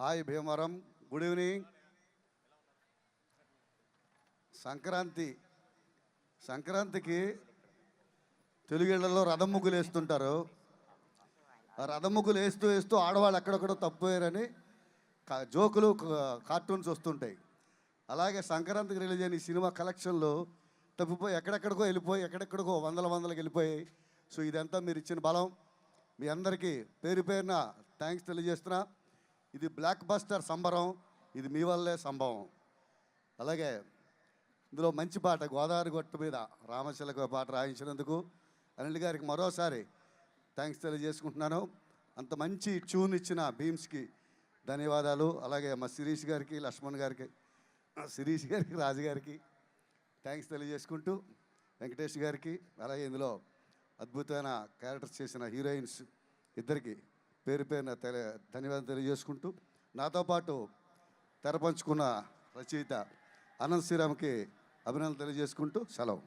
Hi Bhimavaram good evening. Sankranti సంక్రాంతికి తెలుగేళ్ళలో రథం ముగ్గులు వేస్తుంటారు. ఆ రథం ముగ్గులు వేస్తూ వేస్తూ ఆడవాళ్ళు ఎక్కడెక్కడో తప్పిపోయారని జోకులు కార్టూన్స్ వస్తుంటాయి. అలాగే సంక్రాంతికి రిలీజ్ అయిన ఈ సినిమా కలెక్షన్లు తప్పిపోయి ఎక్కడెక్కడికో వెళ్ళిపోయి ఎక్కడెక్కడికో వందల వందలకి వెళ్ళిపోయాయి సో ఇదంతా మీరు ఇచ్చిన బలం. మీ అందరికీ పేరు పేరున థ్యాంక్స్ తెలియజేస్తున్నా. ఇది బ్లాక్ బస్టర్ సంబరం ఇది మీ వల్లే సంభవం. అలాగే ఇందులో మంచి పాట గోదావరి గొట్టు మీద రామశిలకు పాట రాయించినందుకు అనిల్ గారికి మరోసారి థ్యాంక్స్ తెలియజేసుకుంటున్నాను. అంత మంచి ట్యూన్ ఇచ్చిన భీమ్స్కి ధన్యవాదాలు. అలాగే మా శిరీష్ గారికి లక్ష్మణ్ గారికి శిరీష్ గారికి రాజు గారికి థ్యాంక్స్ తెలియజేసుకుంటూ వెంకటేష్ గారికి అలాగే ఇందులో అద్భుతమైన క్యారెక్టర్స్ చేసిన హీరోయిన్స్ ఇద్దరికి పేరు పేరున తెలి ధన్యవాదం తెలియజేసుకుంటూ నాతో పాటు తెరపంచుకున్న రచయిత అనంత శ్రీరామ్కి అభినందనలు తెలియజేసుకుంటూ సెలవు.